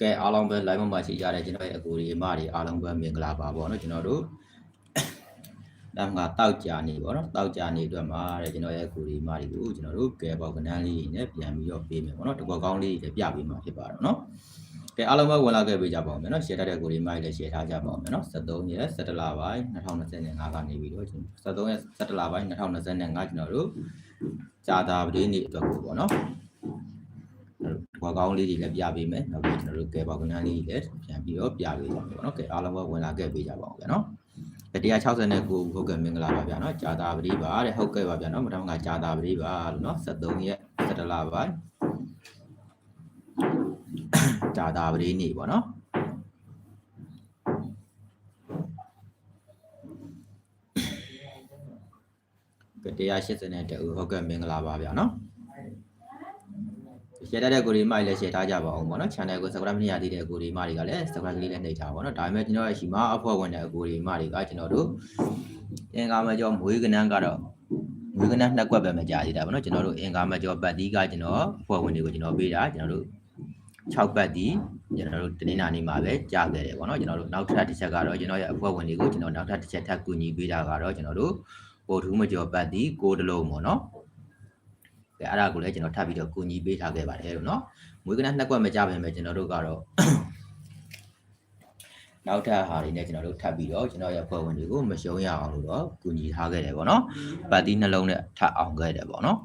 ကဲအားလုံးပဲ live မှာရှိကြတဲ့ကျွန်တော်ရဲ့အကူဒီအမတွေအားလုံးပဲမင်္ဂလာပါပေါ့နော်ကျွန်တော်တို့ဒါမှတောက်ကြနေပေါ့နော်တောက်ကြနေအတွက်မှာတဲ့ကျွန်တော်ရဲ့အကူဒီအမတွေကိုကျွန်တော်တို့ကဲပေါကနန်းလေးနဲ့ပြန်ပြီးတော့ပေးမယ်ပေါ့နော်တကောကောင်းလေးတွေပြပေးမှာဖြစ်ပါတော့နော်ကဲအားလုံးပဲဝင်လာခဲ့ပေးကြပါဦးမယ်နော် share ထားတဲ့ကိုဒီမိုက်လည်း share ထားကြပါဦးမယ်နော်73ရက်17လပိုင်း2025ကနေပြီးတော့ကျွန်တော်73ရက်17လပိုင်း2025ကျွန်တော်တို့ဇာတာပတိနေ့အတွက်ကိုပေါ့နော် ဘွားကောင်းလေးတွေလည်းပြပေးမယ်နောက်ပြီးကျွန်တော်တို့ကဲပေါကနန်းလေးတွေလည်းပြန်ပြီးတော့ပြပေးပါမယ်ပေါ့နော်ကဲအားလုံးပဲဝင်လာခဲ့ပေးကြပါဦးဗျာနော်169ဟုတ်ကဲ့မင်္ဂလာပါဗျာနော်ဂျာတာပတိပါတဲ့ဟုတ်ကဲ့ပါဗျာနော်မတော်ကဂျာတာပတိပါလို့နော်73ရက်17လပိုင်းဂျာတာပတိနေ့ပေါ့နော်က180တဲ့ဦးဟုတ်ကဲ့မင်္ဂလာပါဗျာနော် ရှယ်တဲ့ကိုဒီမိုက်လည်းရှယ်ထားကြပါအောင်ပေါ့နော် channel ကို subscribe မရသေးတဲ့ကိုဒီမတွေကလည်း subscribe လေးလည်းနှိပ်ထားပါတော့ဒါပေမဲ့ကျွန်တော်ရဲ့ရှိမှာအဖွဲ့ဝင်တဲ့ကိုဒီမတွေကကျွန်တော်တို့အင်္ဂါမကျော်မွေးကနန်းကတော့မွေးကနန်းနှစ်ကွက်ပဲမကြသေးတာပေါ့နော်ကျွန်တော်တို့အင်္ဂါမကျော်ပတ်တီးကကျွန်တော်အဖွဲ့ဝင်တွေကိုကျွန်တော်ပေးတာကျွန်တော်တို့6ပတ်တီးကျွန်တော်တို့တနင်္လာနေ့မှာပဲကြားခဲ့တယ်ပေါ့နော်ကျွန်တော်တို့နောက်ထပ်တစ်ချက်ကတော့ကျွန်တော်ရဲ့အဖွဲ့ဝင်တွေကိုကျွန်တော်နောက်ထပ်တစ်ချက်ထပ်ကူညီပေးတာကတော့ကျွန်တော်တို့ပို့ထူးမကျော်ပတ်တီးကိုတလုံးပေါ့နော် ကဲအဲ့ဒါကိုလည်းကျွန်တော်ထပ်ပြီးတော့ကူညီပေးထားခဲ့ပါတယ်လို့နော်မွေးကနနှစ်ကွက်မကြပါမယ်ကျွန်တော်တို့ကတော့နောက်ထပ်ဟာတွေနဲ့ကျွန်တော်တို့ထပ်ပြီးတော့ကျွန်တော်ရဲ့ဖွဲ့ဝင်တွေကိုမရှုံးရအောင်လို့တော့ကူညီထားခဲ့တယ်ပေါ့နော်ပတ်တီးနှလုံးနဲ့ထပ်အောင်ခဲ့တယ်ပေါ့နော်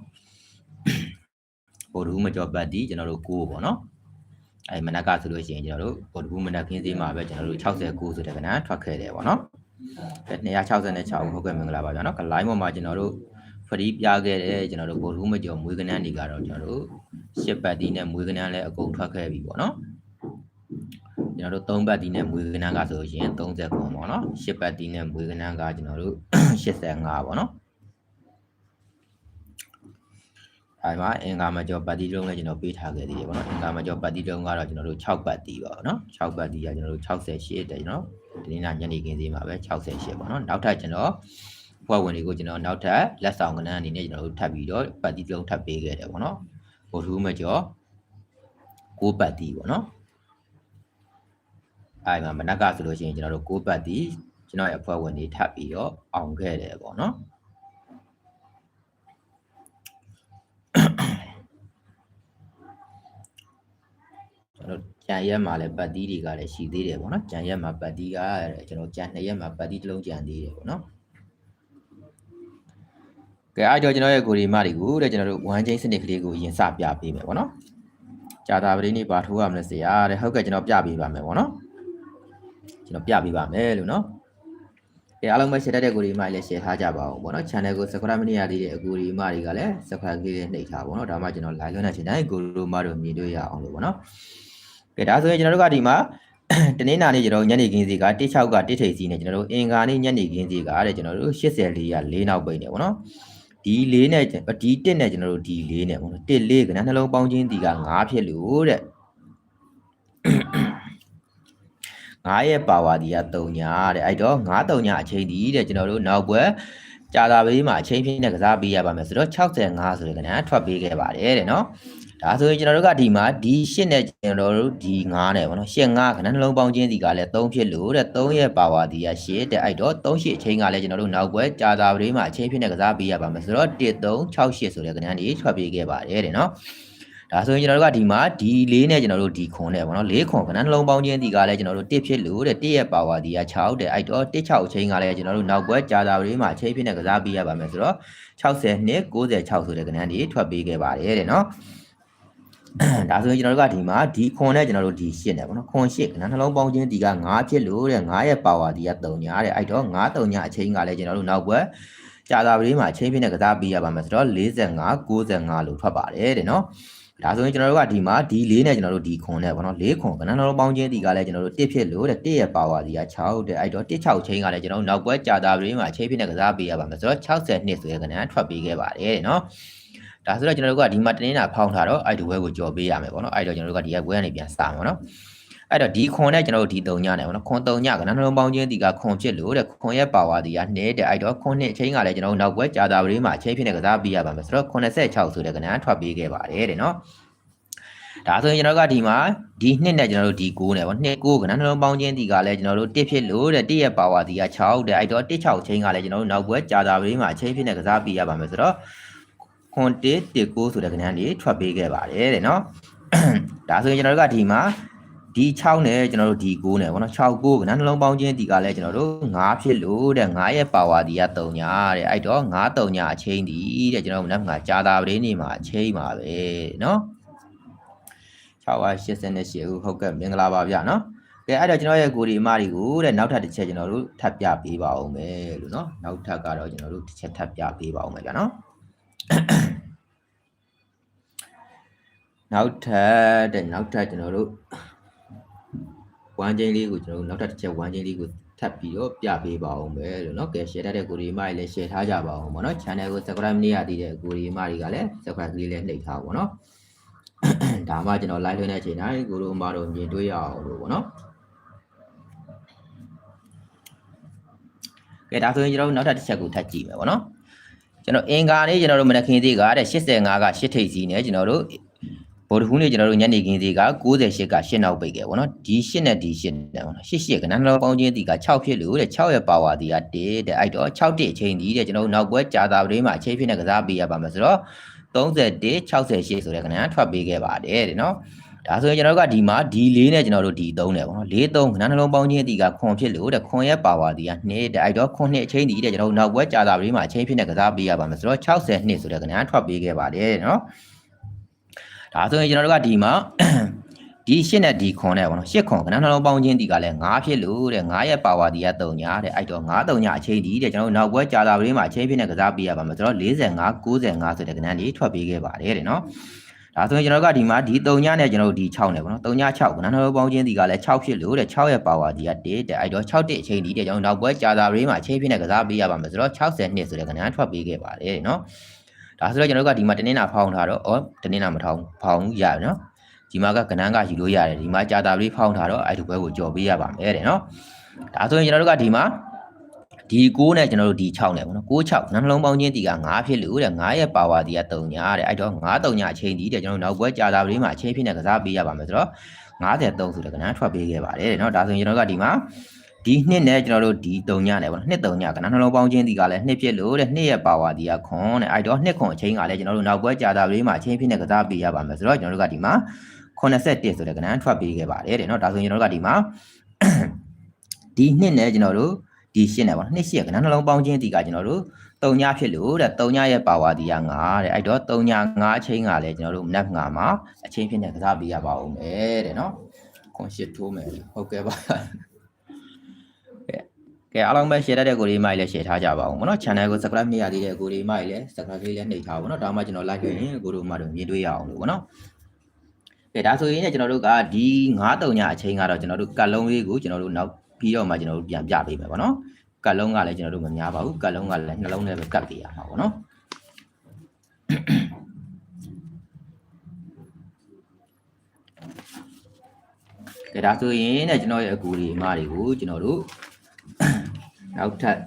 ပို့ထူးမကျော်ပတ်တီးကျွန်တော်တို့ကိုပေါ့နော်အဲမနက်ကဆိုလို့ရှိရင်ကျွန်တော်တို့ပို့ထူးမနက်ခင်းစည်းမှာပဲကျွန်တော်တို့69ဆိုတဲ့ကဏ္ဍထွက်ခဲ့တယ်ပေါ့နော်အဲ266ဟုတ်ကဲ့မင်္ဂလာပါဗျာနော်ကလိုင်းပေါ်မှာကျွန်တော်တို့ ဖရီးပြခဲ့တဲ့ကျွန်တော်တို့ဗိုလ်ထူးမကျော်မွေးကနန်းတွေကတော့ကျွန်တော်တို့ရှစ်ပတ်တီးနဲ့မွေးကနန်းလည်းအကုန်ထွက်ခဲ့ပြီပေါ့နော်ကျွန်တော်တို့သုံးပတ်တီးနဲ့မွေးကနန်းကဆိုရင်30ခွန်ပေါ့နော်ရှစ်ပတ်တီးနဲ့မွေးကနန်းကကျွန်တော်တို့85ပေါ့နော်အဲမှာအင်္ဂါမကျော်ပတ်တီးလုံးလည်းကျွန်တော်ပေးထားခဲ့သေးတယ်ပေါ့နော်အင်္ဂါမကျော်ပတ်တီးလုံးကတော့ကျွန်တော်တို့6ပတ်တီးပါပေါ့နော်6ပတ်တီးကကျွန်တော်တို့68တယ်ကျွန်တော်ဒီနေ့ညနေခင်းစီမှာပဲ68ပေါ့နော်နောက်ထပ်ကျွန်တော် ဖွဲ့ဝင်တွေကိုကျွန်တော်နောက်ထပ်လက်ဆောင်ကဏ္ဍအနေနဲ့ကျွန်တော်တို့ထပ်ပြီးတော့ပတ်တီလုံးထပ်ပေးခဲ့တယ်ပေါ့နော်ဘို့ထူးမကျော်ကိုပတ်တီပေါ့နော်အဲ့မှာမနက်ကဆိုလို့ရှိရင်ကျွန်တော်တို့ကိုပတ်တီကျွန်တော်ရဲ့အဖွဲ့ဝင်တွေထပ်ပြီးတော့အောင်ခဲ့တယ်ပေါ့နော်ကျွန်တော်ကြံရက်မှာလည်းပတ်တီးတွေကလည်းရှိသေးတယ်ပေါ့နော်ကြံရက်မှာပတ်တီးကကျွန်တော်ကြံနှစ်ရက်မှာပတ်တီးတစ်လုံးကြံသေးတယ်ပေါ့နော် ကဲအားကြောင့်ကျွန်တော်ရဲ့ကိုရီမတွေကိုတဲ့ကျွန်တော်တို့1 chain စနစ်ကလေးကိုအရင်စပြပေးမယ်ပေါ့နော်ကြာတာပရိနေပါထိုးရမလဲဆရာတဲ့ဟုတ်ကဲ့ကျွန်တော်ပြပေးပါမယ်ပေါ့နော်ကျွန်တော်ပြပေးပါမယ်လို့နော်ကဲအားလုံးပဲ share တဲ့ကိုရီမတွေလည်း share ထားကြပါအောင်ပေါ့နော် channel ကို subscribe မနေရသေးတဲ့အကိုရီမတွေကလည်း subscribe လေးနဲ့နှိပ်ထားပေါ့နော်ဒါမှကျွန်တော် live လွှင့်နေချိန်တိုင်းကိုရီမတို့မြင်တွေ့ရအောင်လို့ပေါ့နော်ကဲဒါဆိုရင်ကျွန်တော်တို့ကဒီမှာတနင်္လာနေ့ကျွန်တော်ညနေခင်းစီက16က1ထိပ်စီနဲ့ကျွန်တော်တို့အင်္ဂါနေ့ညနေခင်းစီကတဲ့ကျွန်တော်တို့84ရ4နောက်ပိတ်နေပေါ့နော် ဒီ၄နဲ့ဒီ1နဲ့ကျွန်တော်တို့ဒီ၄နဲ့ပေါ့နော်1 4ကနနှလုံးပေါင်းချင်းဒီက9ဖြစ်လို့တဲ့9ရဲ့ပါဝါဒီက3ညာတဲ့အဲ့တော့9 3ညာအချိန်ဒီတဲ့ကျွန်တော်တို့နောက်ဘွယ်ကြာတာပေးမှာအချိန်ပြည့်နဲ့ကစားပေးရပါမယ်ဆိုတော့65ဆိုတဲ့ကဏ္ဍထွက်ပေးခဲ့ပါတယ်တဲ့နော် ဒါဆိုရင်ကျွန်တော်တို့ကဒီမှာဒီ8နဲ့ကျွန်တော်တို့ဒီ9နဲ့ပေါ့နော်8 5ခဏနှလုံးပေါင်းခြင်းဒီကလည်း3ဖြစ်လို့တဲ့3ရဲ့ပါဝါဒီက8တဲ့အဲ့တော့3 8အချိန်ကလည်းကျွန်တော်တို့နောက်ဘွယ်ကြာတာပရိမှာအချိန်ဖြစ်နေကစားပေးရပါမယ်ဆိုတော့1 3 6 8ဆိုတဲ့ကဏ္ဍကြီးထွက်ပေးခဲ့ပါတယ်တဲ့နော်ဒါဆိုရင်ကျွန်တော်တို့ကဒီမှာဒီ၄နဲ့ကျွန်တော်တို့ဒီခွန်နဲ့ပေါ့နော်၄ခွန်ခဏနှလုံးပေါင်းခြင်းဒီကလည်းကျွန်တော်တို့1ဖြစ်လို့တဲ့1ရဲ့ပါဝါဒီက6တဲ့အဲ့တော့1 6အချိန်ကလည်းကျွန်တော်တို့နောက်ဘွယ်ကြာတာပရိမှာအချိန်ဖြစ်နေကစားပေးရပါမယ်ဆိုတော့60နဲ့96ဆိုတဲ့ကဏ္ဍကြီးထွက်ပေးခဲ့ပါတယ်တဲ့နော် ဒါဆိုရင်ကျွန်တော်တို့ကဒီမှာဒီခွန်နဲ့ကျွန်တော်တို့ဒီရှစ်နဲ့ပေါ့နော်ခွန်ရှစ်ကဏ္ဍနှလုံးပေါင်းခြင်းဒီက9ဖြစ်လို့တဲ့9ရဲ့ပါဝါဒီက3ညာတဲ့အဲ့တော့9 3ညာအချိန်ကလည်းကျွန်တော်တို့နောက်ဘက်ကြာတာပလေးမှာအချိန်ပြည့်နဲ့ကစားပေးရပါမယ်ဆိုတော့45 95လို့ထွက်ပါတယ်တဲ့နော်ဒါဆိုရင်ကျွန်တော်တို့ကဒီမှာဒီ၄နဲ့ကျွန်တော်တို့ဒီခွန်နဲ့ပေါ့နော်၄ခွန်ကဏ္ဍနှလုံးပေါင်းခြင်းဒီကလည်းကျွန်တော်တို့1ဖြစ်လို့တဲ့1ရဲ့ပါဝါဒီက6တဲ့အဲ့တော့1 6အချိန်ကလည်းကျွန်တော်တို့နောက်ဘက်ကြာတာပလေးမှာအချိန်ပြည့်နဲ့ကစားပေးရပါမယ်ဆိုတော့62ဆိုတဲ့ကဏ္ဍထွက်ပေးခဲ့ပါတယ်တဲ့နော် ဒါဆိုတော့ကျွန်တော်တို့ကဒီမှာတနင်္လာဖောင်းထားတော့အဲ့ဒီဝဲကိုကြော်ပေးရမယ်ပေါ့နော်အဲ့တော့ကျွန်တော်တို့ကဒီကဝဲကနေပြန်စမှာပေါ့နော်အဲ့တော့ဒီခွန်နဲ့ကျွန်တော်တို့ဒီ3ညနဲ့ပေါ့နော်ခွန်3ညကနနှလုံးပေါင်းခြင်းဒီကခွန်ဖြစ်လို့တဲ့ခွန်ရဲ့ပါဝါဒီက2တဲ့အဲ့တော့ခွန်နှစ်အချိန်ကလည်းကျွန်တော်တို့နောက်ဘက်ကြာတာပလေးမှာအချိန်ဖြစ်နေကစားပေးရပါမယ်ဆိုတော့86ဆိုတဲ့ကဏ္ဍထွက်ပေးခဲ့ပါတယ်တဲ့နော်ဒါဆိုရင်ကျွန်တော်တို့ကဒီမှာဒီနှစ်နဲ့ကျွန်တော်တို့ဒီ9နဲ့ပေါ့နှစ်9ကဏ္ဍနှလုံးပေါင်းခြင်းဒီကလည်းကျွန်တော်တို့1ဖြစ်လို့တဲ့1ရဲ့ power ဒီက6တဲ့အဲ့တော့1 6ချင်းကလည်းကျွန်တော်တို့နောက်ဘွဲကြာတာပလေးမှာအချင်းဖြစ်နေကစားပြရပါမယ်ဆိုတော့ ခွန်1 1 9ဆိုတဲ့ကဏ္ဍလေးထွက်ပေးခဲ့ပါတယ်တဲ့နော်ဒါဆိုရင်ကျွန်တော်တို့ကဒီမှာဒီ6နဲ့ကျွန်တော်တို့ဒီ9နဲ့ပေါ့နော်6 9ကဏ္ဍနှလုံးပေါင်းခြင်းဒီကလည်းကျွန်တော်တို့9ဖြစ်လို့တဲ့9ရဲ့ power ဒီက3ညာတဲ့အဲ့တော့9 3ညာအချင်းဒီတဲ့ကျွန်တော်တို့မနက်မှာကြာတာပလေးနေမှာအချင်းပါပဲနော်688ဦးဟုတ်ကဲ့မင်္ဂလာပါဗျာနော်ကဲအဲ့တော့ကျွန်တော်ရဲ့ကိုဒီအမတွေကိုတဲ့နောက်ထပ်တစ်ချက်ကျွန်တော်တို့ထပ်ပြပေးပါအောင်မယ်လို့နော်နောက်ထပ်ကတော့ကျွန်တော်တို့တစ်ချက်ထပ်ပြပေးပါအောင်မယ်ဗျာနော် နောက်ထပ်တဲ့နောက်ထပ်ကျွန်တော်တို့ဝမ်းချင်းလေးကိုကျွန်တော်တို့နောက်ထပ်တစ်ချက်ဝမ်းချင်းလေးကိုထပ်ပြီးတော့ပြပေးပါအောင်မယ်လို့နော်ကဲ share ထားတဲ့ကိုဒီအမတွေလည်း share ထားကြပါအောင်ပေါ့နော် channel ကို subscribe မနေရသေးတဲ့ကိုဒီအမတွေကလည်း subscribe ကလေးလည်းနှိပ်ထားပါပေါ့နော်ဒါမှကျွန်တော် live လွှင့်တဲ့အချိန်တိုင်းကိုတို့အမတို့မြင်တွေ့ရအောင်လို့ပေါ့နော်ကဲဒါဆိုရင်ကျွန်တော်တို့နောက်ထပ်တစ်ချက်ကိုထပ်ကြည့်မယ်ပေါ့နော်ကျွန်တော်အင်္ဂါနေ့ကျွန်တော်တို့မနက်ခင်းသေးကတဲ့85က8ထိပ်စီးနဲ့ကျွန်တော်တို့ ဗုဒ္ဓဟူးနေ့ကျွန်တော်တို့ညနေခင်းသေးက98က8နောက်ပိတ်ခဲ့ပေါ့နော်ဒီ8နဲ့ဒီ8နဲ့ပေါ့နော်8 8ကနန်းတော်ပေါင်းချင်းဒီက6ဖြစ်လို့တဲ့6ရဲ့ power ဒီက1တဲ့အဲ့တော့6တိအချိန်ဒီတဲ့ကျွန်တော်တို့နောက်ပွဲကြာတာပလေးမှာအချိန်ဖြစ်နေကစားပေးရပါမယ်ဆိုတော့31 68ဆိုတဲ့ကဏ္ဍထွက်ပေးခဲ့ပါတယ်တဲ့နော်ဒါဆိုရင်ကျွန်တော်တို့ကဒီမှာဒီ၄နဲ့ကျွန်တော်တို့ဒီ3တယ်ပေါ့နော်၄3ခဏနှလုံးပေါင်းခြင်းဒီကခွန်ဖြစ်လို့တဲ့ခွန်ရဲ့ power ဒီက2တဲ့အဲ့တော့ခွန်နှစ်အချိန်ဒီတဲ့ကျွန်တော်တို့နောက်ပွဲကြာတာပလေးမှာအချိန်ဖြစ်နေကစားပေးရပါမယ်ဆိုတော့60နှစ်ဆိုတဲ့ကဏ္ဍထွက်ပေးခဲ့ပါတယ်တဲ့နော် ဒါဆိုရင်ကျွန်တော်တို့ကဒီမှာဒီရှစ်နဲ့ဒီခွန်နဲ့ပေါ့နော်ရှစ်ခွန်ခဏနှလုံးပေါင်းခြင်းဒီကလည်း9ဖြစ်လို့တဲ့9ရဲ့ power ဒီက3ညာတဲ့အဲ့တော့9 3ညာအချိန်ဒီတဲ့ကျွန်တော်တို့နောက်ပွဲကြာတာပလေးမှာအချိန်ဖြစ်နေကစားပေးရပါမယ်ဆိုတော့45 95ဆိုတဲ့ကဏ္ဍလေးထွက်ပေးခဲ့ပါတယ်တဲ့နော်ဒါဆိုရင်ကျွန်တော်တို့ကဒီမှာဒီ3ညနဲ့ကျွန်တော်တို့ဒီ6နဲ့ပေါ့နော်3ည6ကဏ္ဍနှလုံးပေါင်းခြင်းဒီကလည်း6ဖြစ်လို့တဲ့6ရဲ့ power ဒီက1တဲ့အဲ့တော့6တဲ့အချိန်ဒီတဲ့ကျွန်တော်နောက်ပွဲကြာတာပလေးမှာအချိန်ဖြစ်နေကစားပေးရပါမယ်ဆိုတော့62ဆိုတဲ့ကဏ္ဍထွက်ပေးခဲ့ပါတယ်တဲ့နော် ဒါဆိုတော့ကျွန်တော်တို့ကဒီမှာတနင်္လာဖောင်းထားတော့ဩတနင်္လာမထောင်းဖောင်းရပြီနော်ဒီမှာကကနန်းကယူလို့ရတယ်ဒီမှာကြာတာပလေးဖောင်းထားတော့အဲ့ဒီဘွဲကိုကြော်ပေးရပါမယ်တဲ့နော်ဒါဆိုရင်ကျွန်တော်တို့ကဒီမှာဒီ6နဲ့ကျွန်တော်တို့ဒီ6နဲ့ပေါ့နော်6 6နှလုံးပေါင်းချင်းဒီက9ဖြစ်လို့တဲ့9ရဲ့ power ဒီက3ညာတဲ့အဲ့တော့9 3ညာအချိန်ဒီတဲ့ကျွန်တော်တို့နောက်ဘွဲကြာတာပလေးမှာအချိန်ဖြစ်နေကစားပေးရပါမယ်ဆိုတော့53ဆိုတဲ့ကနန်းထွက်ပေးခဲ့ပါတယ်တဲ့နော်ဒါဆိုရင်ကျွန်တော်တို့ကဒီမှာ ဒီနှစ်နဲ့ကျွန်တော်တို့ဒီ3ညနဲ့ပေါ့နော်နှစ်3ညကနော်နှလုံးပေါင်းချင်းဒီကလည်းနှစ်ဖြစ်လို့တဲ့နှစ်ရဲ့ပါဝါဒီကခွန်တဲ့အဲ့တော့နှစ်ခွန်အချင်းကလည်းကျွန်တော်တို့နောက်ကွဲကြာတာလေးမှာအချင်းဖြစ်နေကစားပေးရပါမယ်ဆိုတော့ကျွန်တော်တို့ကဒီမှာ81ဆိုတဲ့ကဏ္ဍထွက်ပေးခဲ့ပါတယ်တဲ့နော်ဒါဆိုရင်ကျွန်တော်တို့ကဒီမှာဒီနှစ်နဲ့ကျွန်တော်တို့ဒီရှင်းနေပါတော့နှစ်ရှင်းကဏ္ဍနှလုံးပေါင်းချင်းဒီကကျွန်တော်တို့တုံညဖြစ်လို့တဲ့တုံညရဲ့ပါဝါဒီက9တဲ့အဲ့တော့တုံည9အချင်းကလည်းကျွန်တော်တို့မနက်9မှာအချင်းဖြစ်နေကစားပေးရပါဦးမယ်တဲ့နော်ခွန်ရှစ်ထိုးမယ်ဟုတ်ကဲ့ပါ ကဲအားလုံးပဲ share တဲ့ကိုဒီမိုက်လည်း share ထားကြပါဦးမနော် channel ကို subscribe မရသေးတဲ့ကိုဒီမိုက်လည်း subscribe လေးလည်းနှိပ်ထားပါဦးနော်ဒါမှကျွန်တော် like ရရင်ကိုတို့မှတို့မြင်တွေ့ရအောင်လို့ပေါ့နော်ကဲဒါဆိုရင်လည်းကျွန်တော်တို့ကဒီ9-3ညအချိန်ကတော့ကျွန်တော်တို့ကတ်လုံးလေးကိုကျွန်တော်တို့နောက်ပြီးတော့မှကျွန်တော်တို့ပြန်ပြပေးမယ်ပေါ့နော်ကတ်လုံးကလည်းကျွန်တော်တို့မများပါဘူးကတ်လုံးကလည်းနှလုံးနဲ့ပဲကတ်ပေးရမှာပေါ့နော်ကဲဒါဆိုရင်လည်းကျွန်တော်ရဲ့အကူဒီအမတွေကိုကျွန်တော်တို့ နောက်ထပ်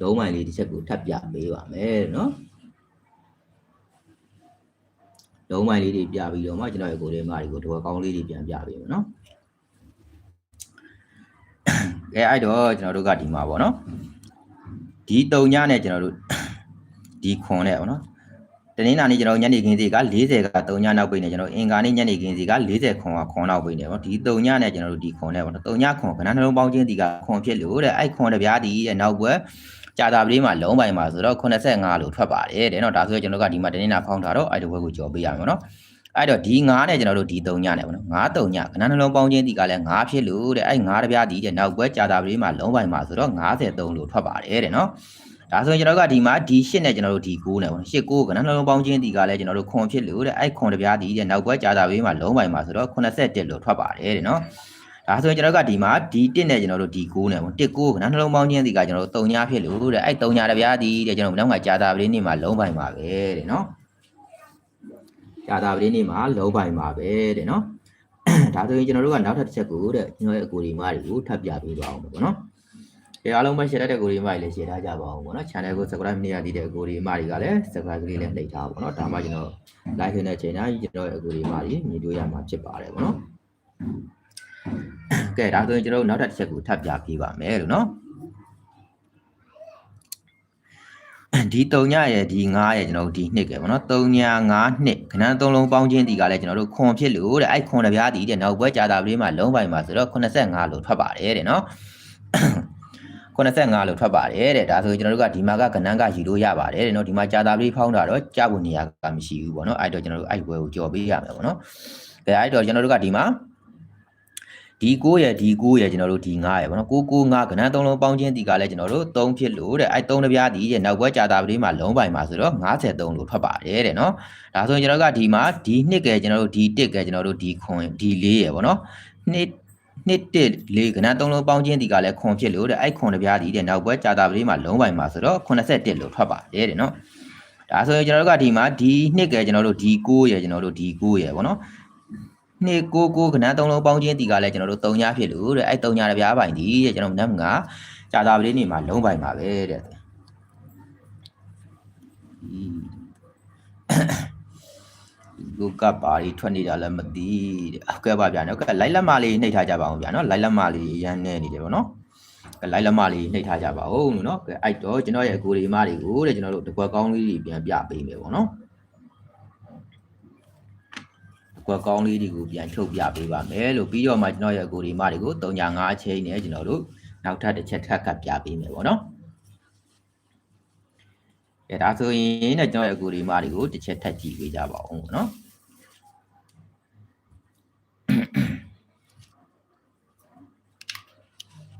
လုံးမိုင်လေးတစ်ချက်ကိုထပ်ပြပေးပါမယ်နော်လုံးမိုင်လေးတွေပြပြီးတော့မှကျွန်တော်ရေကိုလေးမတွေကိုတဘောကောင်းလေးတွေပြန်ပြပေးမယ်နော်အဲအဲ့တော့ကျွန်တော်တို့ကဒီမှာပေါ့နော်ဒီတုံညနဲ့ကျွန်တော်တို့ဒီခွန်နဲ့ပေါ့နော် တနင်္လာနေ့ကျွန်တော်ညနေခင်းစီက40က3ညနောက်ပိတ်နေကျွန်တော်အင်္ဂါနေ့ညနေခင်းစီက40ခွန်ကခွန်နောက်ပိတ်နေပေါ့ဒီ3ညနဲ့ကျွန်တော်တို့ဒီခွန်နဲ့ပေါ့နော်3ညခွန်ခဏနှလုံးပေါင်းခြင်းဒီကခွန်ဖြစ်လို့တဲ့အဲ့ခွန်တပြားဒီတဲ့နောက်ဘွယ်ကြာတာပလေးမှာလုံးပိုင်မှာဆိုတော့85လို့ထွက်ပါတယ်တဲ့နော်ဒါဆိုရင်ကျွန်တော်ကဒီမှာတနင်္လာဖောင်းထားတော့အဲ့ဒီဘွယ်ကိုကြော်ပေးရမယ်နော်အဲ့တော့ဒီ9နဲ့ကျွန်တော်တို့ဒီ3ညနဲ့ပေါ့နော်9 3ညခဏနှလုံးပေါင်းခြင်းဒီကလည်း9ဖြစ်လို့တဲ့အဲ့9တပြားဒီတဲ့နောက်ဘွယ်ကြာတာပလေးမှာလုံးပိုင်မှာဆိုတော့53လို့ထွက်ပါတယ်တဲ့နော် ဒါဆိုရင်ကျွန်တော်ကဒီမှာဒီ8နဲ့ကျွန်တော်တို့ဒီ9နဲ့ပေါ့8 9ကနနှလုံးပေါင်းခြင်းဒီကလည်းကျွန်တော်တို့ခွန်ဖြစ်လို့တဲ့အဲ့ခွန်တပြားဒီတဲ့နောက်ပွဲကြာတာဘေးမှာလုံးပိုင်မှာဆိုတော့81လို့ထွက်ပါတယ်တဲ့နော်ဒါဆိုရင်ကျွန်တော်ကဒီမှာဒီ1နဲ့ကျွန်တော်တို့ဒီ9နဲ့ပေါ့1 9ကနနှလုံးပေါင်းခြင်းဒီကကျွန်တော်တို့3ညဖြစ်လို့တဲ့အဲ့3ညတပြားဒီတဲ့ကျွန်တော်တို့နောက်ကကြာတာဘေးနေ့မှာလုံးပိုင်ပါပဲတဲ့နော်ကြာတာဘေးနေ့မှာလုံးပိုင်ပါပဲတဲ့နော်ဒါဆိုရင်ကျွန်တော်တို့ကနောက်ထပ်တစ်ချက်ကိုတဲ့ကျွန်တော်ရဲ့အကူဒီမားတွေကိုထပ်ပြပေးပါအောင်ပေါ့နော် အဲအားလုံးပဲ share တဲ့ကိုရီအမကြီးလည်း share ထားကြပါအောင်ပေါ့နော် channel ကို subscribe မရသေးတဲ့ကိုရီအမတွေကလည်း subscribe ကလေးလည်းနှိပ်ထားပါပေါ့နော်ဒါမှကျွန်တော် live ဖြစ်တဲ့အချိန်တိုင်းကျွန်တော်ရဲ့ကိုရီအမကြီးမြင်တွေ့ရမှာဖြစ်ပါတယ်ပေါ့နော်ကဲဒါဆိုရင်ကျွန်တော်တို့နောက်ထပ်တစ်ချက်ကိုထပ်ပြပေးပါမယ်လို့နော်ဒီ3ညရဲ့ဒီ9ရဲ့ကျွန်တော်တို့ဒီနှစ်ကပေါ့နော်3ည9နှစ်ခဏ3လုံးပေါင်းချင်းဒီကလည်းကျွန်တော်တို့ခွန်ဖြစ်လို့တဲ့အဲ့ခွန်တစ်ပြားဒီတဲ့နောက်ဘွဲကြာတာပလေးမှာလုံးပိုင်မှာဆိုတော့85လို့ထွက်ပါတယ်တဲ့နော် 85လို့ထွက်ပါတယ်တဲ့ဒါဆိုကျွန်တော်တို့ကဒီမှာကကဏ္ဍကယူလို့ရပါတယ်တဲ့နော်ဒီမှာကြာတာပလေးဖောင်းတာတော့ကြာဖို့နေရာကမရှိဘူးပေါ့နော်အဲ့တော့ကျွန်တော်တို့အဲ့ဘွဲကိုကြော်ပေးရမယ်ပေါ့နော်ကဲအဲ့တော့ကျွန်တော်တို့ကဒီမှာဒီ9ရဲ့ဒီ9ရဲ့ကျွန်တော်တို့ဒီ9ရဲ့ဗောနော်9 9 9ကဏ္ဍ3လုံးပေါင်းချင်းဒီကလည်းကျွန်တော်တို့3ဖြစ်လို့တဲ့အဲ3တစ်ပြားဒီရဲ့နောက်ဘွဲကြာတာပလေးမှာလုံးပိုင်မှာဆိုတော့53လို့ထွက်ပါတယ်တဲ့နော်ဒါဆိုရင်ကျွန်တော်တို့ကဒီမှာဒီနှစ်ကဲကျွန်တော်တို့ဒီ1ကဲကျွန်တော်တို့ဒီခွန်ဒီ4ရဲ့ဗောနော်နှစ် နှစ်တစ်လေးကဏ္ဍ3လုံးပေါင်းချင်းဒီကလည်းခွန်ဖြစ်လို့တဲ့အဲခွန်တစ်ပြားဒီတဲ့နောက်ဘွဲကြာတာပလေးမှာလုံးပိုင်မှာဆိုတော့81လို့ထွက်ပါတယ်တဲ့နော်ဒါဆိုရင်ကျွန်တော်တို့ကဒီမှာဒီနှစ်ကဲကျွန်တော်တို့ဒီ9ရဲ့ကျွန်တော်တို့ဒီ9ရဲ့ဗောနော်နှစ်ကိုကိုကဏ္ဍသုံးလုံးပေါင်းချင်းတီကလည်းကျွန်တော်တို့၃ညဖြစ်လို့တဲ့အဲ့၃ညတပြားပိုင်ဒီတဲ့ကျွန်တော်နတ်ငါကြာတာပလေးနေမှာလုံးပိုင်ပါပဲတဲ့ လူကပါရီထွက်နေတာလည်းမသိတဲ့ဟုတ်ကဲ့ပါဗျာနော်ကဲလိုက်လက်မလေးနှိပ်ထားကြပါအောင်ဗျာနော်လိုက်လက်မလေးရမ်းနေနေတယ်ဗောနော်ကဲလိုက်လက်မလေးနှိပ်ထားကြပါဦးလို့နော်ကဲအဲ့တော့ကျွန်တော်ရဲ့အကိုဒီမတွေကိုတဲ့ကျွန်တော်တို့တကွက်ကောင်းလေးတွေပြန်ပြပေးမယ်ဗောနော်ကွက်ကောင်းလေးတွေကိုပြန်ထုတ်ပြပေးပါမယ်လို့ပြီးတော့မှကျွန်တော်ရဲ့အကိုဒီမတွေကို3.5အချိန်နဲ့ကျွန်တော်တို့နောက်ထပ်တစ်ချက်ထပ်ကပ်ပြပေးမယ်ပေါ့နော်အဲဒါဆိုရင်လည်းကျွန်တော်ရဲ့အကိုဒီမတွေကိုတစ်ချက်ထပ်ကြည့်ပေးကြပါဦးပေါ့နော်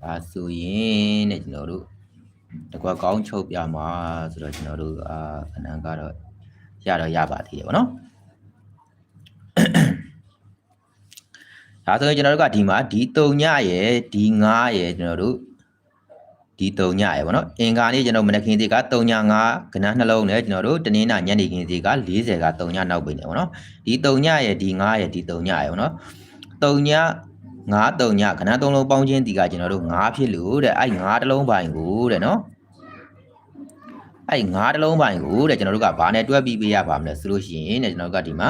ဒါဆိုရင်တဲ့ကျွန်တော်တို့တကွက်ကောင်းချုပ်ပြမှာဆိုတော့ကျွန်တော်တို့အာအနံကတော့ရတော့ရပါသေးတယ်ပေါ့နော်ဒါဆိုရင်ကျွန်တော်တို့ကဒီမှာဒီ3ညရဲ့ဒီ9ရဲ့ကျွန်တော်တို့ ဒီ3ညရဲ့ဗောနော်အင်္ဂါနေ့ကျွန်တော်မနက်ခင်းစီက3ည9ကဏ္ဍနှလုံးနဲ့ကျွန်တော်တို့တနင်္လာညနေခင်းစီက40က3ညနောက်ပိနေဗောနော်ဒီ3ညရဲ့ဒီ9ရဲ့ဒီ3ညရဲ့ဗောနော်3ည9 3ညကဏ္ဍ3လုံးပေါင်းချင်းဒီကကျွန်တော်တို့9ဖြစ်လို့တဲ့အဲ့9တလုံးပိုင်ကိုတဲ့နော်အဲ့9တလုံးပိုင်ကိုတဲ့ကျွန်တော်တို့ကဘာနဲ့တွဲပြီးပေးရပါမလဲဆိုလို့ရှိရင်တဲ့ကျွန်တော်တို့ကဒီမှာ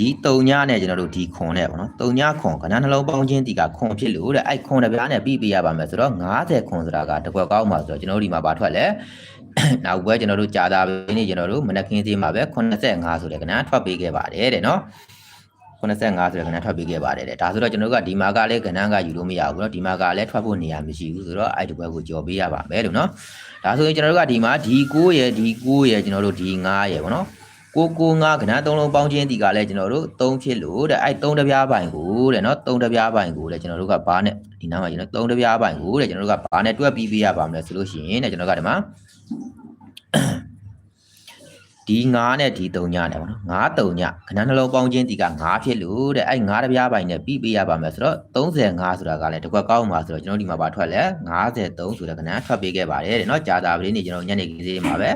ဒီတုံညနဲ့ကျွန်တော်တို့ဒီခွန်နဲ့ပေါ့နော်တုံညခွန်ကဏ္ဍနှလုံးပေါင်းခြင်းတီကခွန်ဖြစ်လို့တဲ့အဲ့ခွန်တစ်ပြားနဲ့ပြီးပြရပါမယ်ဆိုတော့90ခွန်ဆိုတာကတစ်ခွက်ကောက်မှာဆိုတော့ကျွန်တော်တို့ဒီမှာပါထွက်လဲနောက်ဘွဲကျွန်တော်တို့ကြာတာပဲနေကျွန်တော်တို့မနက်ခင်းသေးမှာပဲ85ဆိုတဲ့ကဏ္ဍထွက်ပေးခဲ့ပါတယ်တဲ့နော်85ဆိုတဲ့ကဏ္ဍထွက်ပေးခဲ့ပါတယ်တဲ့ဒါဆိုတော့ကျွန်တော်တို့ကဒီမှာကလည်းကဏ္ဍကယူလို့မရဘူးเนาะဒီမှာကလည်းထွက်ဖို့နေရာမရှိဘူးဆိုတော့အဲ့ဒီဘက်ကိုကြော်ပေးရပါမယ်လို့เนาะဒါဆိုရင်ကျွန်တော်တို့ကဒီမှာဒီ9ရယ်ဒီ9ရယ်ကျွန်တော်တို့ဒီ9ရယ်ပေါ့เนาะ 695ခဏ3လုံးပေါင်းခြင်းဒီကလည်းကျွန်တော်တို့3ဖြစ်လို့တဲ့အဲ့3တပြားပိုင်ကိုတဲ့နော်3တပြားပိုင်ကိုတဲ့ကျွန်တော်တို့ကဘာနဲ့ဒီနားမှာကျွန်တော်3တပြားပိုင်ကိုတဲ့ကျွန်တော်တို့ကဘာနဲ့တွက်ပြီးပြရပါမလဲဆိုလို့ရှိရင်တဲ့ကျွန်တော်ကဒီမှာဒီ9နဲ့ဒီ3ညနဲ့ပေါ့နော်9 3ညခဏနှလုံးပေါင်းခြင်းဒီက9ဖြစ်လို့တဲ့အဲ့9တပြားပိုင်နဲ့ပြီးပြရပါမယ်ဆိုတော့35ဆိုတာကလည်းတစ်ခွက်ကောင်းပါဆိုတော့ကျွန်တော်ဒီမှာပါထွက်လဲ53ဆိုတဲ့ခဏထွက်ပေးခဲ့ပါတယ်တဲ့နော်ကြာတာပလေးနေကျွန်တော်ညနေခင်းလေးမှာပဲ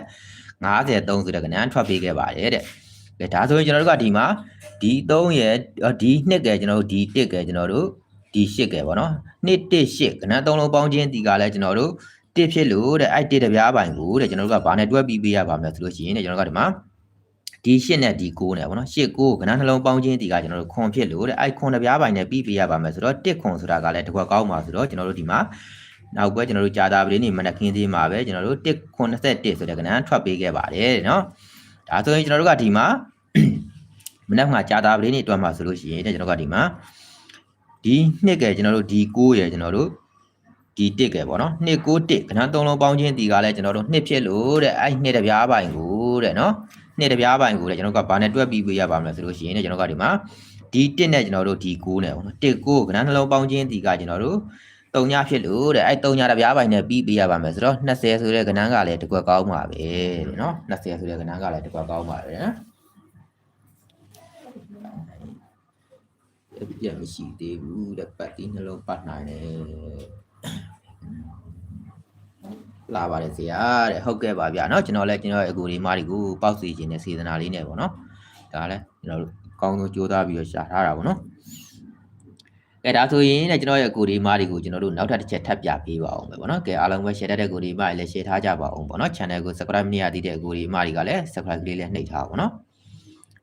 53ဆိုတဲ့ကဏ္ဍထွက်ပေးခဲ့ပါတယ်တဲ့ကဲဒါဆိုရင်ကျွန်တော်တို့ကဒီမှာဒီ3ရဲ့ဒီ2ကဲကျွန်တော်တို့ဒီ1ကဲကျွန်တော်တို့ဒီ8ကဲပေါ့နော်2 1 8ကဏ္ဍ3လုံးပေါင်းခြင်းဒီကလည်းကျွန်တော်တို့1ဖြစ်လို့တဲ့အဲ့1တပြားပိုင်ကိုတဲ့ကျွန်တော်တို့ကဘာနဲ့တွဲပြီးပေးရပါမလဲဆိုလို့ရှိရင်တဲ့ကျွန်တော်တို့ကဒီမှာဒီ8နဲ့ဒီ9နဲ့ပေါ့နော်8 9ကဏ္ဍနှလုံးပေါင်းခြင်းဒီကကျွန်တော်တို့ခွန်ဖြစ်လို့တဲ့အဲ့ခွန်တပြားပိုင်နဲ့ပြီးပေးရပါမယ်ဆိုတော့1ခွန်ဆိုတာကလည်းတစ်ခွက်ကောင်းပါဆိုတော့ကျွန်တော်တို့ဒီမှာ နောက်ပွဲကျွန်တော်တို့ကြာတာပလေးနေမနက်ခင်းသေးမှာပဲကျွန်တော်တို့181ဆိုတဲ့ကဏ္ဍထွက်ပေးခဲ့ပါတယ်เนาะဒါဆိုရင်ကျွန်တော်တို့ကဒီမှာမနက်မှာကြာတာပလေးနေတွက်မှာဆိုလို့ရှိရင်ကျွန်တော်ကဒီမှာဒီနှစ်ကဲကျွန်တော်တို့ဒီ9ရယ်ကျွန်တော်တို့ဒီ1ကဲပေါ့နော်291ကဏ္ဍ3လုံးပေါင်းခြင်းဒီကလည်းကျွန်တော်တို့2ဖြစ်လို့တဲ့အဲ့2တပြားပိုင်ကိုတဲ့နော်2တပြားပိုင်ကိုတဲ့ကျွန်တော်ကဘာနဲ့တွက်ပြီးပေးရပါမလဲဆိုလို့ရှိရင်ကျွန်တော်ကဒီမှာဒီ1နဲ့ကျွန်တော်တို့ဒီ9နဲ့ပေါ့နော်1 9ကဏ္ဍနှလုံးပေါင်းခြင်းဒီကကျွန်တော်တို့ 3ညဖြစ်လို့တဲ့အဲ့3ညတပြားပိုင်နဲ့ပြီးပေးရပါမယ်ဆိုတော့20ဆိုတဲ့ကဏ္ဍကလည်းတစ်ခွက်ကောင်းပါပဲတဲ့နော်20ဆိုတဲ့ကဏ္ဍကလည်းတစ်ခွက်ကောင်းပါပဲနော်အပြည့်မရှိသေးဘူးတဲ့ပတ်တီးနှလုံးပတ်နိုင်တယ်လာပါတယ်ဆရာတဲ့ဟုတ်ကဲ့ပါဗျာเนาะကျွန်တော်လည်းကျွန်တော်ရဲ့အကူဒီမားတွေကိုပေါက်စီခြင်းနဲ့စေတနာလေးနဲ့ပေါ့နော်ဒါလည်းကျွန်တော်တို့အကောင်းဆုံးကြိုးစားပြီးတော့ရှာထားတာပေါ့နော်က ကဲဒါဆိုရင်လည်းကျွန်တော်ရဲ့ကိုဒီမားတွေကိုကျွန်တော်တို့နောက်ထပ်တစ်ချက်ထပ်ပြပေးပါအောင်ပဲပေါ့နော်ကဲအားလုံးပဲ share တတ်တဲ့ကိုဒီမားတွေလည်း share ထားကြပါအောင်ပေါ့နော် channel ကို subscribe မရသေးတဲ့ကိုဒီမားတွေကလည်း subscribe လေးလည်းနှိပ်ထားပါပေါ့နော်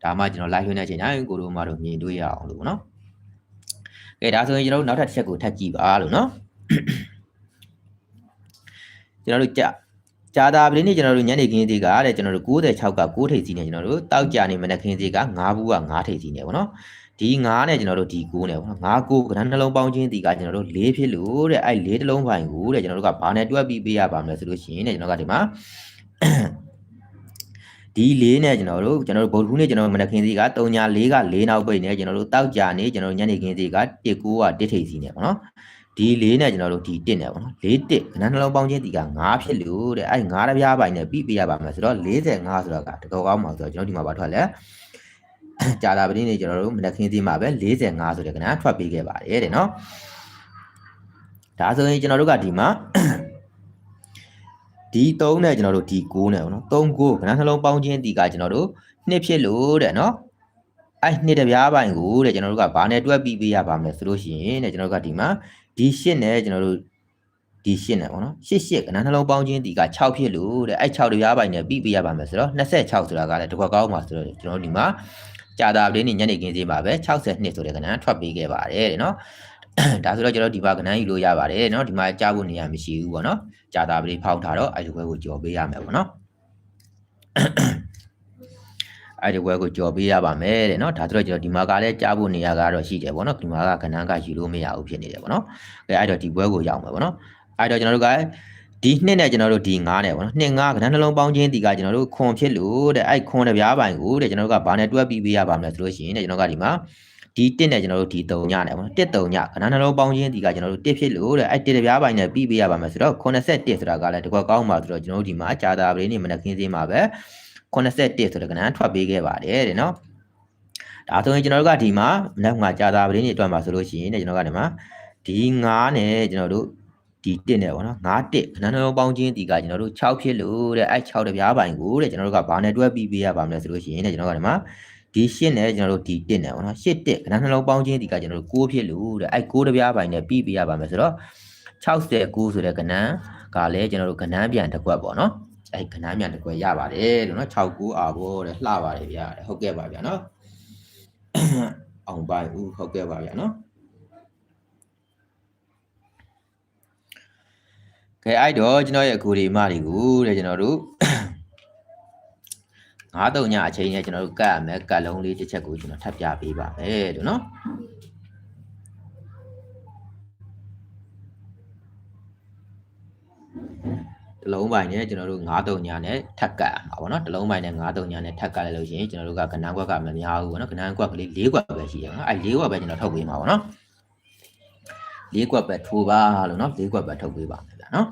ဒါမှကျွန်တော် live လွှင့်တဲ့အချိန်တိုင်းကိုတို့မားတို့မြင်တွေ့ရအောင်လို့ပေါ့နော်ကဲဒါဆိုရင်ကျွန်တော်တို့နောက်ထပ်တစ်ချက်ကိုထပ်ကြည့်ပါလို့နော်ကျွန်တော်တို့ကြကြာတာပလင်းနေကျွန်တော်တို့ညနေခင်းသေးကတဲ့ကျွန်တော်တို့96က6ထိပ်စီနေကျွန်တော်တို့တောက်ကြနေမနက်ခင်းသေးက9ဘူးက9ထိပ်စီနေပေါ့နော် ဒီ9နဲ့ကျွန်တော်တို့ဒီ9နဲ့ပေါ့နော်9 9ကဏ္ဍနှလုံးပေါင်းခြင်းဒီကကျွန်တော်တို့4ဖြစ်လို့တဲ့အဲ့4တလုံးပိုင်းကိုတဲ့ကျွန်တော်တို့ကဘာနဲ့တွက်ပြီးပေးရပါမလဲဆိုလို့ရှိရင်တဲ့ကျွန်တော်ကဒီမှာဒီ၄နဲ့ကျွန်တော်တို့ကျွန်တော်တို့ဗုဒ္ဓဟူးနေ့ကျွန်တော်မနက်ခင်းစီက3ညာ4က4နောက်ပိတ်နေကျွန်တော်တို့တောက်ကြနေကျွန်တော်ညနေခင်းစီက1 9က1ထိပ်စီနေပေါ့နော်ဒီ၄နဲ့ကျွန်တော်တို့ဒီ1နဲ့ပေါ့နော်၄1ကဏ္ဍနှလုံးပေါင်းခြင်းဒီက9ဖြစ်လို့တဲ့အဲ့9တပြားပိုင်းနဲ့ပြီးပေးရပါမယ်ဆိုတော့45ဆိုတော့ကတကောကောင်းမှာဆိုတော့ကျွန်တော်ဒီမှာပါထွက်လဲ ကြာတာပတိနေကျွန်တော်တို့မနက်ခင်းစီမှာပဲ45ဆိုတဲ့ကဏ္ဍထွက်ပေးခဲ့ပါတယ်တဲ့နော်ဒါဆိုရင်ကျွန်တော်တို့ကဒီမှာဒီ3နဲ့ကျွန်တော်တို့ဒီ9နဲ့ပေါ့နော်3 9ခဏနှလုံးပေါင်းခြင်းဒီကကျွန်တော်တို့နှစ်ဖြစ်လို့တဲ့နော်အဲ့နှစ်တပြားပိုင်းကိုတဲ့ကျွန်တော်တို့ကဘာနဲ့တွက်ပြီးပေးရပါမလဲဆိုလို့ရှိရင်တဲ့ကျွန်တော်တို့ကဒီမှာဒီ8နဲ့ကျွန်တော်တို့ဒီ8နဲ့ပေါ့နော်8 8ခဏနှလုံးပေါင်းခြင်းဒီက6ဖြစ်လို့တဲ့အဲ့6တပြားပိုင်းနဲ့ပြီးပေးရပါမယ်ဆိုတော့26ဆိုတာကလည်းတစ်ခွက်ကောင်းပါဆိုတော့ကျွန်တော်တို့ဒီမှာ ကြာတာပလင်းနေညနေခင်းစီမှာပဲ62ဆိုတဲ့ကဏ္ဍထွက်ပေးခဲ့ပါတယ်တဲ့နော်ဒါဆိုတော့ကျွန်တော်ဒီပါကဏ္ဍယူလို့ရပါတယ်เนาะဒီမှာကြားဖို့နေရာမရှိဘူးပေါ့เนาะကြာတာပလေးဖောက်ထားတော့အဲ့ဒီဘွဲကိုကြော်ပေးရမယ်ပေါ့เนาะအဲ့ဒီဘွဲကိုကြော်ပေးရပါမယ်တဲ့เนาะဒါဆိုတော့ကျွန်တော်ဒီမှာကလည်းကြားဖို့နေရာကတော့ရှိတယ်ပေါ့เนาะဒီမှာကကဏ္ဍကယူလို့မရဘူးဖြစ်နေတယ်ပေါ့เนาะအဲအဲ့တော့ဒီဘွဲကိုရောက်မယ်ပေါ့เนาะအဲ့တော့ကျွန်တော်တို့က ဒီနှစ်နဲ့ကျွန်တော်တို့ဒီ9နဲ့ပေါ့နော်နှစ်9ကဏ္ဍနှလုံးပေါင်းခြင်းဒီကကျွန်တော်တို့ခွန်ဖြစ်လို့တဲ့အဲ့ခွန်တစ်ပြားပိုင်းကိုတဲ့ကျွန်တော်တို့ကဘာနဲ့တွက်ပြီးပေးရပါမလဲဆိုလို့ရှိရင်တဲ့ကျွန်တော်ကဒီမှာဒီ1နဲ့ကျွန်တော်တို့ဒီ3ညနဲ့ပေါ့နော်1 3ညခဏနှလုံးပေါင်းခြင်းဒီကကျွန်တော်တို့1ဖြစ်လို့တဲ့အဲ့1တပြားပိုင်းနဲ့ပြီးပေးရပါမယ်ဆိုတော့81ဆိုတာကလည်းတကွက်ကောင်းပါဆိုတော့ကျွန်တော်တို့ဒီမှာကြာတာပလေးနေမနက်ခင်းစင်းမှာပဲ81ဆိုတဲ့ကဏ္ဍထွက်ပေးခဲ့ပါတယ်တဲ့နော်ဒါဆိုရင်ကျွန်တော်တို့ကဒီမှာမနက်မှာကြာတာပလေးနေအတွက်မှာဆိုလို့ရှိရင်တဲ့ကျွန်တော်ကဒီမှာဒီ9နဲ့ကျွန်တော်တို့ ဒီ1နဲ့ပေါ့နော်9 1ခဏနှလုံးပေါင်းခြင်းဒီကကျွန်တော်တို့6ဖြစ်လို့တဲ့အဲ့6တပြားပိုင်းကိုတဲ့ကျွန်တော်တို့ကဘာနဲ့တွဲပြီးပေးရပါမလဲဆိုလို့ရှိရင်တဲ့ကျွန်တော်ကဒီမှာဒီရှစ်နဲ့ကျွန်တော်တို့ဒီ1နဲ့ပေါ့နော်ရှစ်1ခဏနှလုံးပေါင်းခြင်းဒီကကျွန်တော်တို့6ဖြစ်လို့တဲ့အဲ့6တပြားပိုင်းနဲ့ပြီးပေးရပါမယ်ဆိုတော့69ဆိုတဲ့ကဏ္ဍကလည်းကျွန်တော်တို့ကဏ္ဍပြန်တစ်ခွက်ပေါ့နော်အဲ့ကဏ္ဍပြန်တစ်ခွက်ရပါတယ်လို့နော်69အာဘောတဲ့လှပါတယ်ဗျာဟုတ်ကဲ့ပါဗျာနော်အောင်ပိုင်ဦးဟုတ်ကဲ့ပါဗျာနော် ကဲအဲ့တော့ကျွန်တော်ရဲ့အကူဒီမတွေကိုတဲ့ကျွန်တော်တို့9တုံညအချိန်နဲ့ကျွန်တော်တို့ကတ်ရမယ်ကတ်လုံးလေးတစ်ချက်ကိုကျွန်တော်ထပ်ပြပေးပါမယ်လို့နော်တလုံးပိုင်းနဲ့ကျွန်တော်တို့9တုံညနဲ့ထပ်ကတ်ရမှာပေါ့နော်တလုံးပိုင်းနဲ့9တုံညနဲ့ထပ်ကတ်လိုက်လို့ရှိရင်ကျွန်တော်တို့ကကဏ္ဍကွက်ကမများဘူးပေါ့နော်ကဏ္ဍကွက်ကလေး၄ကွက်ပဲရှိရမှာအဲ့၄ကွက်ပဲကျွန်တော်ထုတ်ပေးမှာပေါ့နော် ၄ကွက်ပဲထိုးပါလို့နော်၄ကွက်ပဲထုတ်ပေးပါမယ်ဗျာနော်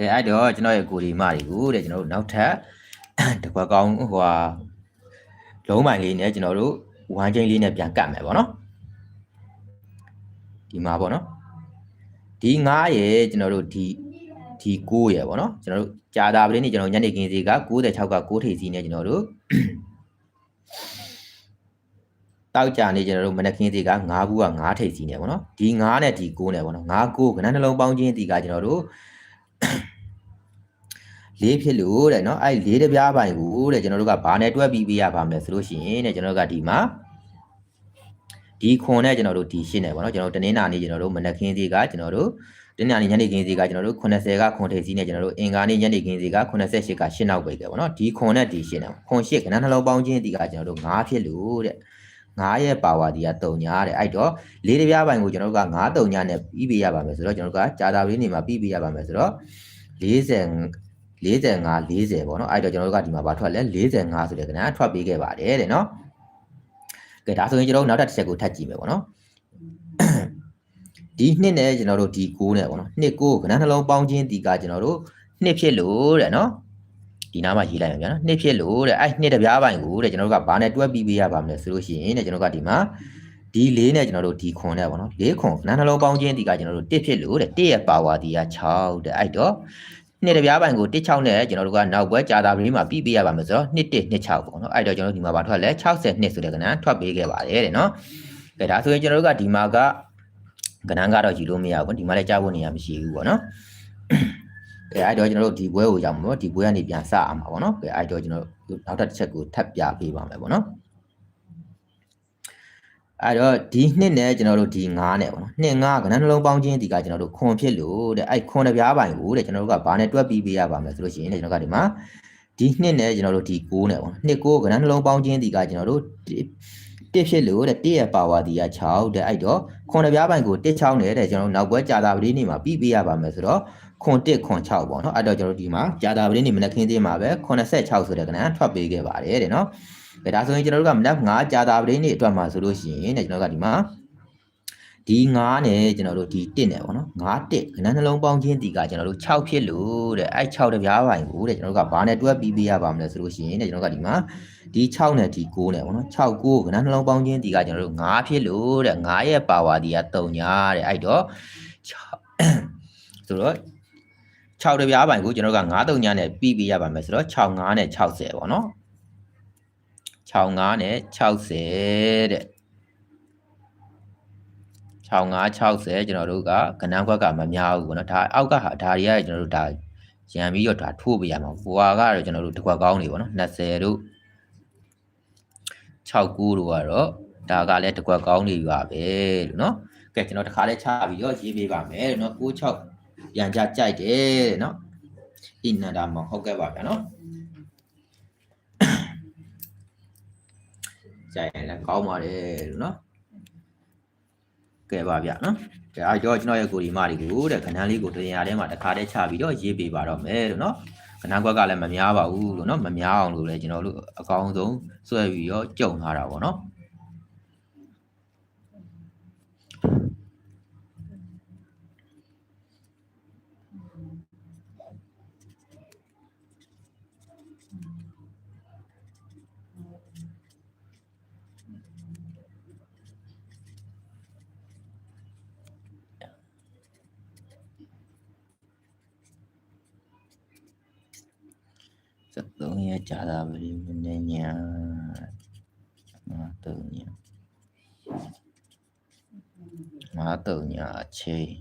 ကဲအဲ့တော့ကျွန်တော်ရဲ့ကိုဒီမတွေကိုတဲ့ကျွန်တော်တို့နောက်ထပ်တကွက်ကောင်းဟိုဟာလုံးပိုင်လေးနဲ့ကျွန်တော်တို့ ဝမ်းချင်းလေးနဲ့ပြန်ကတ်မယ်ပေါ့နော်ဒီမှာပေါ့နော်ဒီ9ရဲ့ကျွန်တော်တို့ဒီဒီ9ရဲ့ပေါ့နော်ကျွန်တော်တို့ကြာတာပလင်းနေကျွန်တော်ညနေခင်းစီက96က6ထိပ်စီနဲ့ကျွန်တော်တို့တောက်ကြနေကျွန်တော်တို့မနက်ခင်းစီက9ဘူးက9ထိပ်စီနဲ့ပေါ့နော်ဒီ9နဲ့ဒီ9နဲ့ပေါ့နော်9 9ခဏနှလုံးပေါင်းခြင်းဒီကကျွန်တော်တို့ လေးဖြစ်လို့တဲ့နော်အဲ့လေးတပြားပိုင်ကိုတဲ့ကျွန်တော်တို့ကဘာနဲ့တွဲပြီးပေးရပါမလဲဆိုလို့ရှိရင်တဲ့ကျွန်တော်တို့ကဒီမှာဒီခွန်နဲ့ကျွန်တော်တို့ဒီရှင်းနေပါတော့ကျွန်တော်တနင်္လာနေ့ကျွန်တော်တို့မနက်ခင်းသေးကကျွန်တော်တို့တနင်္လာနေ့ညနေခင်းသေးကကျွန်တော်တို့80ကခွန်ထိပ်စီးနဲ့ကျွန်တော်တို့အင်္ဂါနေ့ညနေခင်းသေးက88က8နောက်ပဲကဲပေါ့နော်ဒီခွန်နဲ့ဒီရှင်းနေခွန်8ကဏ္ဍနှလုံးပေါင်းခြင်းဒီကကျွန်တော်တို့9ဖြစ်လို့တဲ့9ရဲ့ပါဝါဒီက3ညာတဲ့အဲ့တော့လေးတပြားပိုင်းကိုကျွန်တော်တို့က9 3ညာနဲ့ပြီးပေးရပါမယ်ဆိုတော့ကျွန်တော်တို့ကကြာတာလေးနေမှာပြီးပေးရပါမယ်ဆိုတော့40 45 40ပေါ့နော်အဲ့တော့ကျွန်တော်တို့ကဒီမှာဘာထွက်လဲ45ဆိုတဲ့ကဏ္ဍထွက်ပေးခဲ့ပါတယ်တဲ့နော်ကဲဒါဆိုရင်ကျွန်တော်တို့နောက်တစ်ချက်ကိုထပ်ကြည့်မယ်ပေါ့နော်ဒီနှစ်နဲ့ကျွန်တော်တို့ဒီ6နဲ့ပေါ့နော်နှစ်6ကဏ္ဍနှလုံးပေါင်းခြင်းဒီကကျွန်တော်တို့နှစ်ဖြစ်လို့တဲ့နော်ဒီနားမှာရေးလိုက်မယ်ဗျာနော်နှစ်ဖြစ်လို့တဲ့အဲ့နှစ်တစ်ပြားပိုင်ကိုတဲ့ကျွန်တော်တို့ကဘာနဲ့တွဲပြီးပေးရပါမလဲဆိုလို့ရှိရင်တဲ့ကျွန်တော်တို့ကဒီမှာဒီ၄နဲ့ကျွန်တော်တို့ဒီခွန်နဲ့ပေါ့နော်၄ခွန်နာနှလုံးပေါင်းခြင်းဒီကကျွန်တော်တို့1ဖြစ်လို့တဲ့1ရဲ့ပါဝါဒီက6တဲ့အဲ့တော့ နှစ်တစ်ပြားပိုင်ကို16နဲ့ကျွန်တော်တို့ကနောက်ဘွဲကြာတာပရင်းမှာပြီးပေးရပါမယ်ဆိုတော့2 1 2 6ပေါ့နော်အဲ့တော့ကျွန်တော်တို့ဒီမှာဘာထွက်လဲ60နှစ်ဆိုတဲ့ကဏ္ဍထွက်ပေးခဲ့ပါတယ်တဲ့နော်ကဲဒါဆိုရင်ကျွန်တော်တို့ကဒီမှာကကဏ္ဍကတော့ယူလို့မရဘူးဒီမှာလည်းကြားဖို့နေရမရှိဘူးပေါ့နော်အဲအဲ့တော့ကျွန်တော်တို့ဒီဘွဲကိုရောက်မှာပေါ့ဒီဘွဲကနေပြန်စအောင်ပါပေါ့နော်ကဲအဲ့တော့ကျွန်တော်တို့နောက်တစ်ချက်ကိုထပ်ပြပေးပါမယ်ပေါ့နော် အဲ့တော့ဒီနှစ်နဲ့ကျွန်တော်တို့ဒီ9နဲ့ပေါ့နော်နှစ်9ကဏ္ဍနှလုံးပေါင်းခြင်းဒီကကျွန်တော်တို့ခွန်ဖြစ်လို့တဲ့အဲ့ခွန်တစ်ပြားပိုင်ကိုတဲ့ကျွန်တော်တို့ကဘာနဲ့တွက်ပြီးပေးရပါမလဲဆိုလို့ရှိရင်တဲ့ကျွန်တော်ကဒီမှာဒီနှစ်နဲ့ကျွန်တော်တို့ဒီ9နဲ့ပေါ့နော်နှစ်9ကဏ္ဍနှလုံးပေါင်းခြင်းဒီကကျွန်တော်တို့တစ်ဖြစ်လို့တဲ့တစ်ရဲ့ပါဝါဒီက6တဲ့အဲ့တော့ခွန်တစ်ပြားပိုင်ကိုတစ်6နဲ့တဲ့ကျွန်တော်တို့နောက်ဘွဲကြာတာပတိနေ့မှာပြီးပေးရပါမယ်ဆိုတော့ခွန်1ခွန်6ပေါ့နော်အဲ့တော့ကျွန်တော်တို့ဒီမှာကြာတာပတိနေ့မနက်ခင်းသေးမှာပဲ86ဆိုတဲ့ကဏ္ဍထွက်ပေးခဲ့ပါတယ်တဲ့နော်ကဲ ဒါဆိုရင်ကျွန်တော်တို့ကမနက်9ကြာတာပတိနေ့အတွက်မှာဆိုလို့ရှိရင်တဲ့ကျွန်တော်တို့ကဒီမှာဒီ9နဲ့ကျွန်တော်တို့ဒီ1နဲ့ပေါ့နော်9 1ခဏနှလုံးပေါင်းခြင်းဒီကကျွန်တော်တို့6ဖြစ်လို့တဲ့အဲ့6တပြားပိုင်ကိုတဲ့ကျွန်တော်တို့ကဘာနဲ့တွဲပြီးပေးရပါမလဲဆိုလို့ရှိရင်တဲ့ကျွန်တော်တို့ကဒီမှာဒီ6နဲ့ဒီ9နဲ့ပေါ့နော်6 9ခဏနှလုံးပေါင်းခြင်းဒီကကျွန်တော်တို့9ဖြစ်လို့တဲ့9ရဲ့ပါဝါဒီက3ညာတဲ့အဲ့တော့ဆိုတော့6တပြားပိုင်ကိုကျွန်တော်တို့က9 3ညာနဲ့ပြီးပေးရပါမယ်ဆိုတော့6 9နဲ့60ပေါ့နော် 65နဲ့60တဲ့6560ကျွန်တော်တို့ကကဏ္ဍခွက်ကမများဘူးပေါ့နော်ဒါအောက်ကဟာဒါတွေကကျွန်တော်တို့ဒါရံပြီးတော့ဒါထိုးပေးရမှာဘွာကတော့ကျွန်တော်တို့တစ်ခွက်ကောင်းနေပေါ့နော်20တို့69တို့ကတော့ဒါကလည်းတစ်ခွက်ကောင်းနေပြီပါပဲလို့နော်ကဲကျွန်တော်တစ်ခါလဲချပြီးတော့ရေးပေးပါမယ်လို့နော်96ပြန်ကြကြိုက်တယ်တဲ့နော်ဒီနန္ဒာမောင်ဟုတ်ကဲ့ပါဗျာနော် ကြိုက်ရင်လည်းကောင်းပါတယ်လို့နော်ကဲပါဗျနော်ကဲအားကြောကျွန်တော်ရဲ့ကိုဒီမတွေကိုတဲ့ခဏလေးကိုတင်ရထဲမှာတစ်ခါတည်းချပြီးတော့ရေးပေးပါတော့မယ်လို့နော်ခဏကွက်ကလည်းမများပါဘူးလို့နော်မများအောင်လို့လည်းကျွန်တော်တို့အကောင်းဆုံးဆွဲပြီးတော့ကြုံထားတာပေါ့နော်73 ရက်ကြာတာပဲဒီမနေ့ညငါတော့ညငါတော့ညအချိန်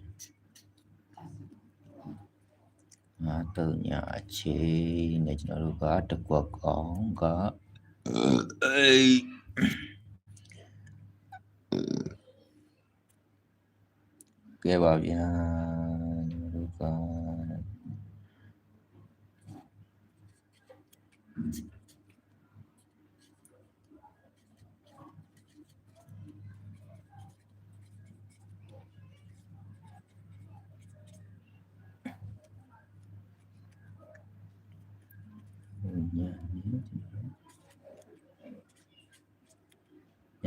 ငါတော့ညအချိန်နဲ့ကျွန်တော်တို့ကတကွက်ကောင်ကအေးကဲပါဗျာကျွန်တော်တို့က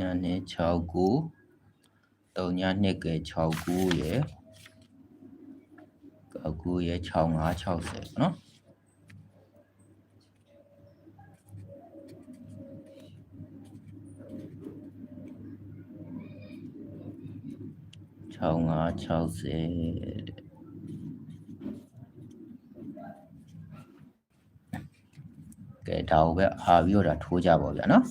ညနေ6ကို3ည2က6ကိုရယ်9ရယ်6 5 60เนาะ6 5 60တဲ့ကဲဒါကိုပဲအားပြီးတော့ဒါထိုးကြပါဗျာနော်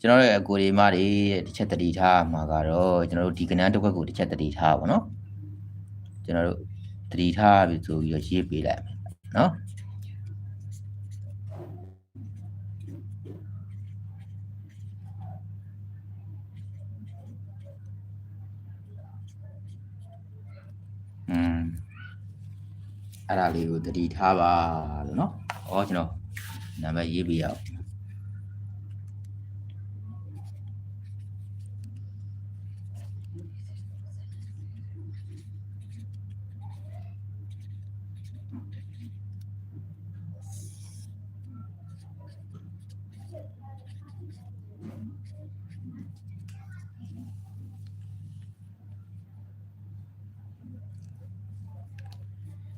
ကျွန်တော်ရဲ့အကိုဒီမတွေတစ်ချက်တတိထားမှာကတော့ကျွန်တော်တို့ဒီကဏ္ဍတစ်ခွက်ကိုတစ်ချက်တတိထားပါနော်ကျွန်တော်တို့တတိထားပြီဆိုပြီးတော့ရေးပေးလိုက်မယ်နော်อืมအဲ့ဒါလေးကိုတတိထားပါလို့เนาะဩကျွန်တော်နာမည်ရေးပေးရအောင်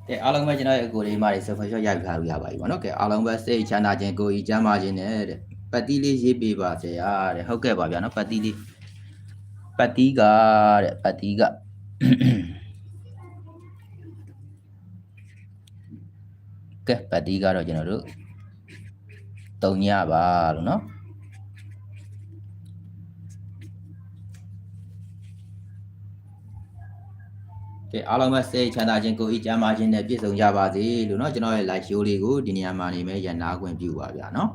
ကဲအားလုံးပဲကျွန်တော်ရဲ့အကိုလေးမတွေ super shot ရိုက်ထားလို့ရပါပြီဗောနော်ကဲအားလုံးပဲစိတ်ချမ်းသာခြင်းကိုယ်ဤချမ်းသာခြင်းနဲ့တဲ့ပတ်တိလေးရေးပေးပါစေဟာတဲ့ဟုတ်ကဲ့ပါဗျာနော်ပတ်တိလေးပတ်တိကတဲ့ပတ်တိကကဲပတ်တိကတော့ကျွန်တော်တို့တုံညပါလို့နော် ကဲအားလုံးပဲစိတ်ချမ်းသာခြင်းကိုယ်ဤချမ်းသာခြင်းနဲ့ပြည့်စုံကြပါစေလို့เนาะကျွန်တော်ရဲ့ live show လေးကိုဒီနေရာမှာနေမဲ့ရန်နာခွင့်ပြုပါဗျာเนาะ